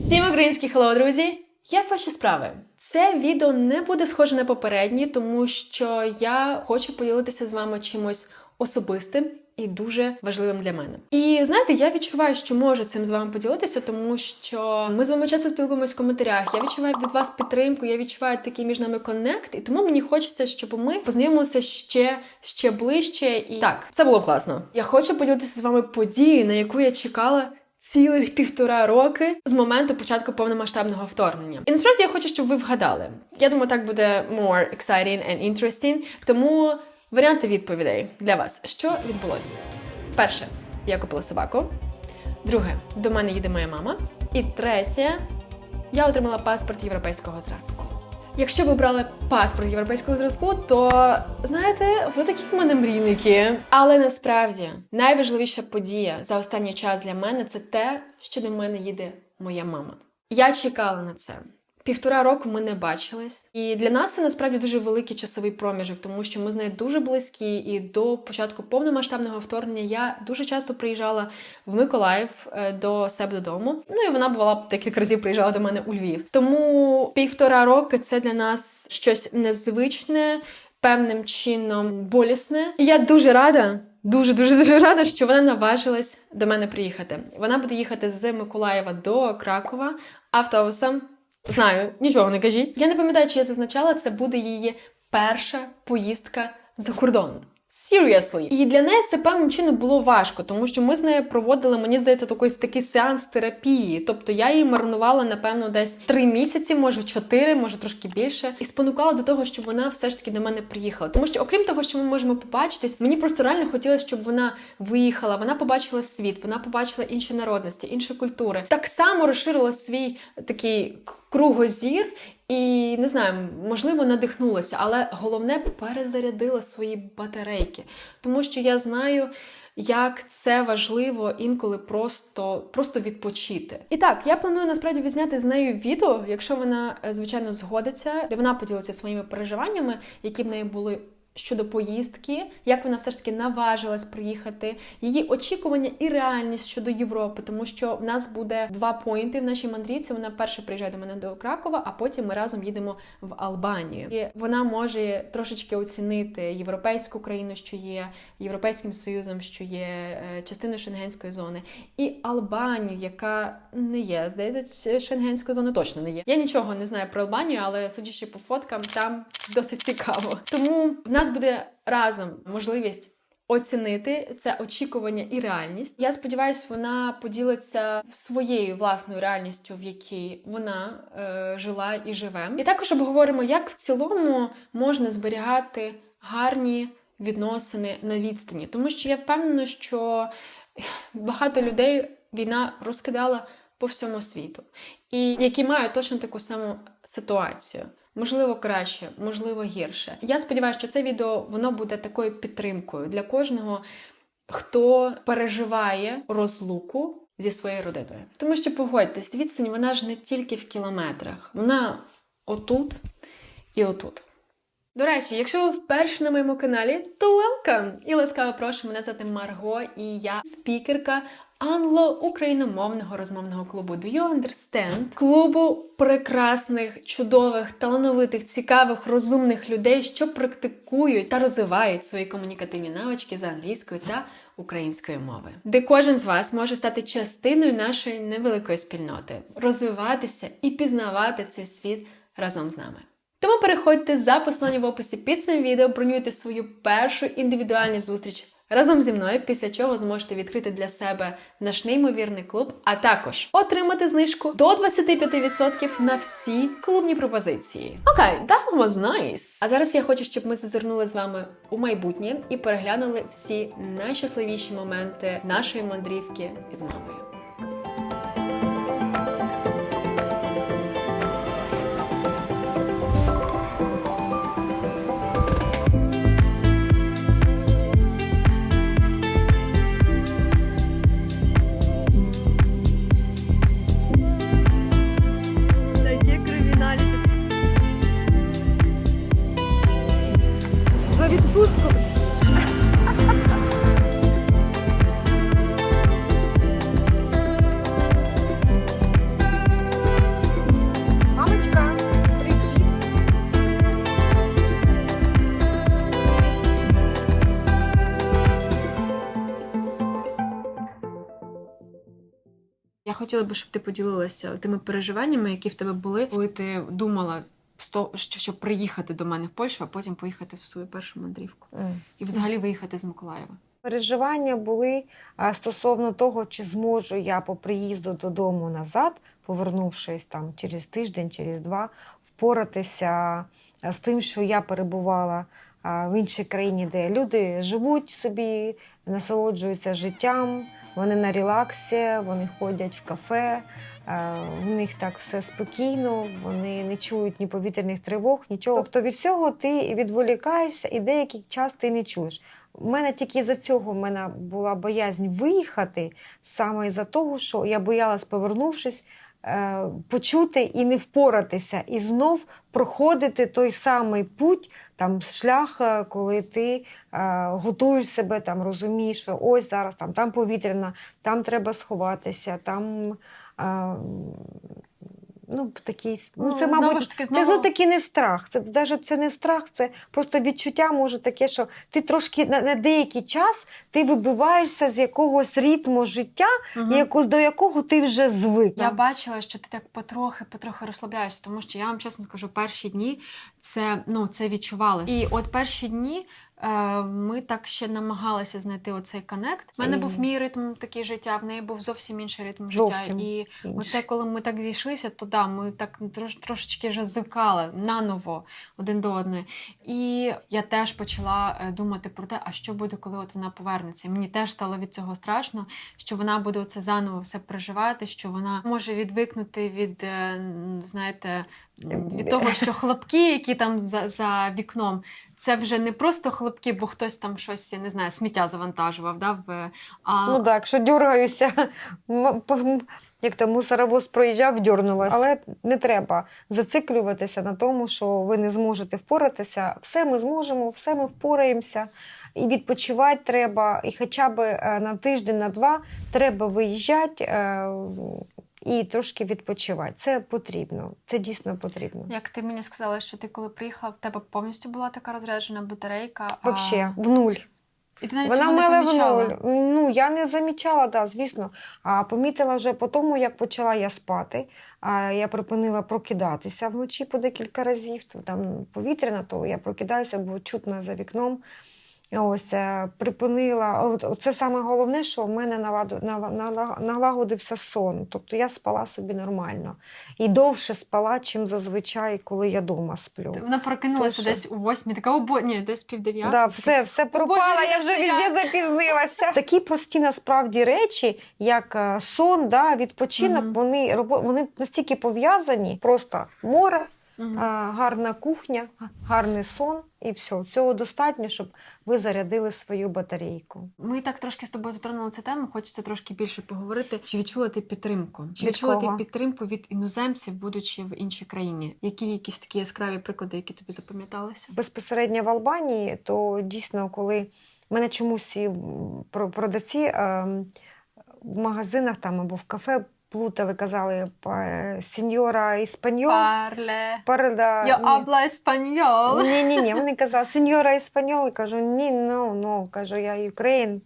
Всім українські хеллоу, друзі! Як ваші справи? Це відео не буде схоже на попередні, тому що я хочу поділитися з вами чимось особистим і дуже важливим для мене. І знаєте, я відчуваю, що можу цим з вами поділитися, тому що ми з вами часто спілкуємось в коментарях. Я відчуваю від вас підтримку, я відчуваю такий між нами коннект, і тому мені хочеться, щоб ми познайомилися ще, ще ближче. І так, це було класно. Я хочу поділитися з вами подією, на яку я чекала. Цілих півтора роки з моменту початку повномасштабного вторгнення. І насправді я хочу, щоб ви вгадали. Я думаю, так буде more exciting and interesting. Тому варіанти відповідей для вас. Що відбулося? Перше, я купила собаку. Друге, до мене їде моя мама. І третє, я отримала паспорт європейського зразку. Якщо ви брали паспорт європейського зразку, то знаєте, ви такі в мене мрійники. Але насправді найважливіша подія за останній час для мене це те, що до мене їде моя мама. Я чекала на це. Півтора року ми не бачились, і для нас це насправді дуже великий часовий проміжок, тому що ми з нею дуже близькі. І до початку повномасштабного вторгнення я дуже часто приїжджала в Миколаїв е, до себе додому. Ну і вона бувала декілька разів приїжджала до мене у Львів. Тому півтора роки це для нас щось незвичне, певним чином болісне. І я дуже рада. Дуже дуже дуже рада, що вона наважилась до мене приїхати. Вона буде їхати з Миколаєва до Кракова автобусом. Знаю, нічого не кажіть. Я не пам'ятаю, чи я зазначала, це буде її перша поїздка за кордон. Seriously. І для неї це певним чином було важко, тому що ми з нею проводили, мені здається, такий, такий сеанс терапії. Тобто я її марнувала, напевно, десь три місяці, може чотири, може трошки більше, і спонукала до того, щоб вона все ж таки до мене приїхала. Тому що, окрім того, що ми можемо побачитись, мені просто реально хотілося, щоб вона виїхала, вона побачила світ, вона побачила інші народності, інші культури. Так само розширила свій такий кругозір. І не знаю, можливо, надихнулася, але головне перезарядила свої батарейки, тому що я знаю, як це важливо інколи просто, просто відпочити. І так, я планую насправді відзняти з нею відео, якщо вона, е, звичайно, згодиться, де вона поділиться своїми переживаннями, які в неї були. Щодо поїздки, як вона все ж таки наважилась приїхати, її очікування і реальність щодо Європи, тому що в нас буде два поінти в нашій мандрівці. Вона перше приїжджає до мене до Кракова, а потім ми разом їдемо в Албанію. І вона може трошечки оцінити європейську країну, що є європейським союзом, що є е, частиною шенгенської зони, і Албанію, яка не є, здається, шенгенської зони точно не є. Я нічого не знаю про Албанію, але судячи по фоткам, там досить цікаво. Тому в нас буде разом можливість. Оцінити це очікування і реальність. Я сподіваюся, вона поділиться своєю власною реальністю, в якій вона е, жила і живе. І також обговоримо, як в цілому можна зберігати гарні відносини на відстані, тому що я впевнена, що багато людей війна розкидала по всьому світу, і які мають точно таку саму ситуацію. Можливо, краще, можливо, гірше. Я сподіваюся, що це відео воно буде такою підтримкою для кожного, хто переживає розлуку зі своєю родиною. Тому що погодьтесь, відстань вона ж не тільки в кілометрах, вона отут і отут. До речі, якщо ви вперше на моєму каналі, то welcome! І ласкаво прошу мене звати Марго, і я спікерка англо-україномовного розмовного клубу Do You Understand? Клубу прекрасних, чудових, талановитих, цікавих, розумних людей, що практикують та розвивають свої комунікативні навички з англійської та української мови, де кожен з вас може стати частиною нашої невеликої спільноти, розвиватися і пізнавати цей світ разом з нами. Тому переходьте за посиланням в описі під цим відео, бронюйте свою першу індивідуальну зустріч разом зі мною, після чого зможете відкрити для себе наш неймовірний клуб, а також отримати знижку до 25% на всі клубні пропозиції. Окей, okay, that was nice! А зараз я хочу, щоб ми зазирнули з вами у майбутнє і переглянули всі найщасливіші моменти нашої мандрівки із мамою. Хотіла би, щоб ти поділилася тими переживаннями, які в тебе були, коли ти думала, що- щоб приїхати до мене в Польщу, а потім поїхати в свою першу мандрівку. М. І взагалі виїхати з Миколаєва. Переживання були стосовно того, чи зможу я по приїзду додому назад, повернувшись там через тиждень, через два, впоратися з тим, що я перебувала в іншій країні, де люди живуть собі, насолоджуються життям, вони на релаксі, вони ходять в кафе. а, В них так все спокійно, вони не чують ні повітряних тривог, нічого. Тобто від цього ти відволікаєшся і деякий час ти не чуєш. У мене тільки за цього в мене була боязнь виїхати, саме із-за того, що я боялась, повернувшись, е, почути і не впоратися, і знов проходити той самий путь, там шлях, е, коли ти е, готуєш себе, там розумієш, що ось зараз там, там повітряна, там треба сховатися, там. Ну, такий, ну, це, знову мабуть, таки, це знову... таки не страх. Це навіть це не страх, це просто відчуття може таке, що ти трошки на, на деякий час ти вибиваєшся з якогось ритму життя, Мгм. якось до якого ти вже звик. Я бачила, що ти так потрохи, потрохи розслабляєшся, тому що я вам чесно скажу, перші дні це, ну, це відчувалося. І от перші дні ми так ще намагалися знайти оцей коннект. У мене був мій ритм такий життя, в неї був зовсім інший ритм Зовсім життя. І інше. оце, коли ми так зійшлися, то да, ми так трош, трошечки вже звикали наново один до одної. І я теж почала е, думати про те, а що буде, коли от вона повернеться. Мені теж стало від цього страшно, що вона буде оце заново все переживати, що вона може відвикнути від, е, знаєте, від того, що хлопки, які там за, за вікном, це вже не просто хлопки, бо хтось там щось, я не знаю, сміття завантажував. Да, в, а, Ну так, що дюргаюся, як там мусоровоз проїжджав, дьорнулась. Але не треба зациклюватися на тому, що ви не зможете впоратися. Все ми зможемо, все ми впораємося. І відпочивати треба, і хоча б е, на тиждень, на два треба виїжджати е, і трошки відпочивати. Це потрібно, це дійсно потрібно. Як ти мені сказала, що ти коли приїхала, в тебе повністю була така розряджена батарейка. Взагалі, в нуль. І ти навіть Вона мила в нуль. Ну, я не замічала, да, звісно. А помітила вже по тому, як почала я спати. А я припинила прокидатися вночі по декілька разів. То там повітряна, то я прокидаюся, бо чутно за вікном. Ось е, припинила. От, це саме головне, що в мене налагодився сон. Тобто я спала собі нормально. І довше спала, чим зазвичай, коли я вдома сплю. Вона прокинулася Точно. десь у восьмій, така о, бо... ні, десь пів дев'ятої. Да, все, все пропало, Боже, я вже везде запізнилася. Такі прості насправді речі, як е, сон, да, відпочинок, вони, вони настільки пов'язані, просто море, А, гарна кухня, гарний сон, і все. Цього достатньо, щоб ви зарядили свою батарейку. Ми так трошки з тобою затронули цю тему. Хочеться трошки більше поговорити. Чи відчула ти підтримку? Чи Від відчула кого? ти підтримку від іноземців, будучи в іншій країні? Які якісь такі яскраві приклади, які тобі запам'яталися? Безпосередньо в Албанії, то дійсно, коли мене чомусь і, про- продавці ем, в магазинах там або в кафе плутали, казали сеньора іспаньол. Парле. Парда, ні. habla español. Ні, ні, ні. Вони казали, сеньора іспаньол. Я кажу, ні, ну, ну, кажу, я Україн.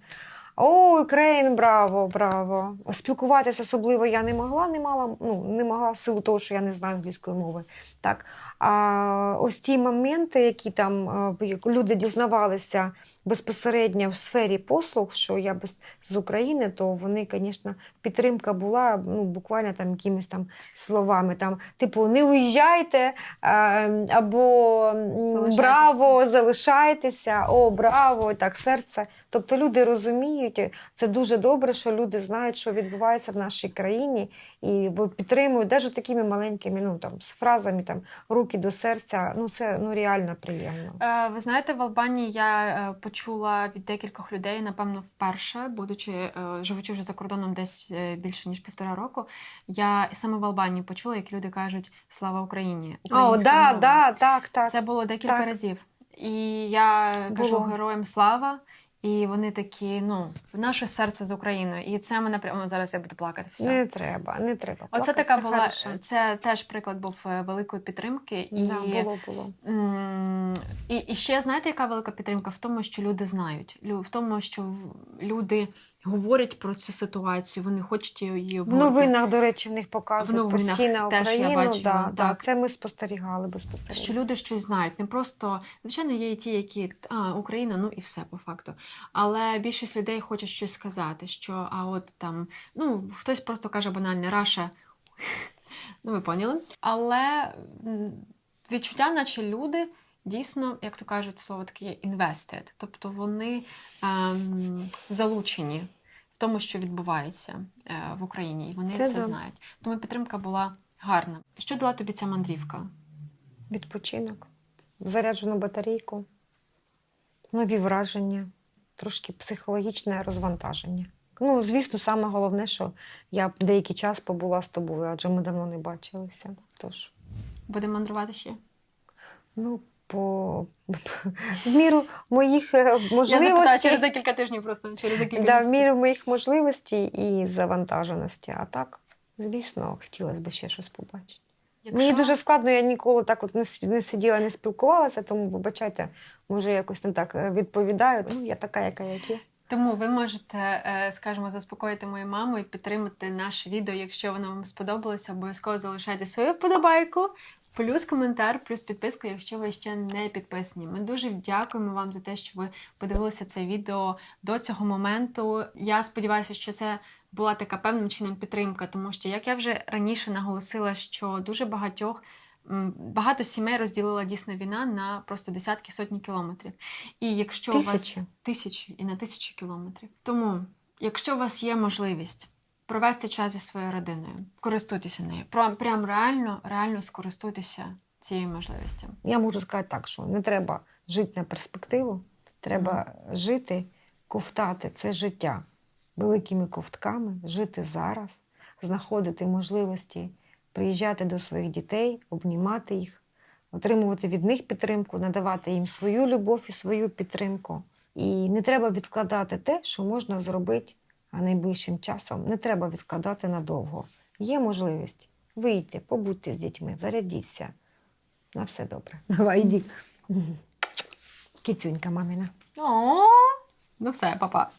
О, Україн, браво, браво. Спілкуватися особливо я не могла, не мала, ну, не могла в силу того, що я не знаю англійської мови. Так. А ось ті моменти, які там е, люди дізнавалися безпосередньо в сфері послуг, що я без з України, то вони, звісно, підтримка була ну, буквально там якимись там словами. Там, типу, не уїжджайте або браво, залишайтеся, о, браво, так серце. Тобто люди розуміють, це дуже добре, що люди знають, що відбувається в нашій країні, і підтримують навіть такими маленькими, ну там з фразами там руки до серця. Ну це ну реально приємно. Е, Ви знаєте, в Албанії я е, почула від декількох людей, напевно, вперше, будучи е, живучи вже за кордоном десь більше ніж півтора року. Я саме в Албанії почула, як люди кажуть Слава Україні! О, да, да, так, так. Це було декілька Так. разів. І я кажу Було. героям слава. І вони такі, ну, наше серце з Україною. І це мене прямо зараз я буду плакати. Все. Не треба, не треба. Оце плакати, така це була, хорошо. це теж приклад був е, великої підтримки. І Да, було, було. і, і ще знаєте, яка велика підтримка в тому, що люди знають, в тому, що люди говорять про цю ситуацію, вони хочуть її В новинах, до речі, в них показують В новинах постійно теж я Україну. бачила, да, да, так. це ми спостерігали безпосередньо. що люди щось знають. Не просто, звичайно, є і ті, які а, Україна, ну і все по факту. Але більшість людей хоче щось сказати, що а от там, ну, хтось просто каже банальне Раша. Ну, ви поняли. Але відчуття, наче люди дійсно, як то кажуть, слово таке є invested. Тобто вони ем, залучені в тому, що відбувається е, в Україні, і вони Це це, да. знають. Тому підтримка була гарна. Що дала тобі ця мандрівка? Відпочинок, заряджену батарейку, нові враження, трошки психологічне розвантаження. Ну, звісно, саме головне, що я деякий час побула з тобою, адже ми давно не бачилися. Тож, Будемо мандрувати ще? ну, по в міру моїх е, Я запитаю можливостей. через декілька тижнів, просто через декілька Да, в міру моїх можливостей і завантаженості. А так, звісно, хотілося б ще щось побачити. Якщо- Мені дуже складно, я ніколи так от не, не сиділа, не спілкувалася, тому вибачайте, може, якось не так е, відповідаю. Ну, я така, яка як є. Тому ви можете, е, скажімо, заспокоїти мою маму і підтримати наше відео, якщо воно вам сподобалося. Обов'язково залишайте свою вподобайку, плюс коментар, плюс підписку, якщо ви ще не підписані. Ми дуже дякуємо вам за те, що ви подивилися це відео до цього моменту. Я сподіваюся, що це була така певним чином підтримка, тому що, як я вже раніше наголосила, що дуже багатьох. Багато сімей розділила дійсно війна на просто десятки сотні кілометрів. І якщо у Тисячі. вас тисячі і на тисячі кілометрів. Тому, якщо у вас є можливість провести час зі своєю родиною, користуйтеся нею. Про- Прям реально, реально скористуйтеся цією можливістю. Я можу сказати так, що не треба жити на перспективу, треба жити, ковтати це життя великими ковтками, жити зараз, знаходити можливості приїжджати до своїх дітей, обнімати їх, отримувати від них підтримку, надавати їм свою любов і свою підтримку. І не треба відкладати те, що можна зробити найближчим часом. Не треба відкладати надовго. Є можливість. Вийти, побудьте з дітьми, зарядіться. На все добре. Давай, йди. Кицюнька мамина. О, ну все, папа.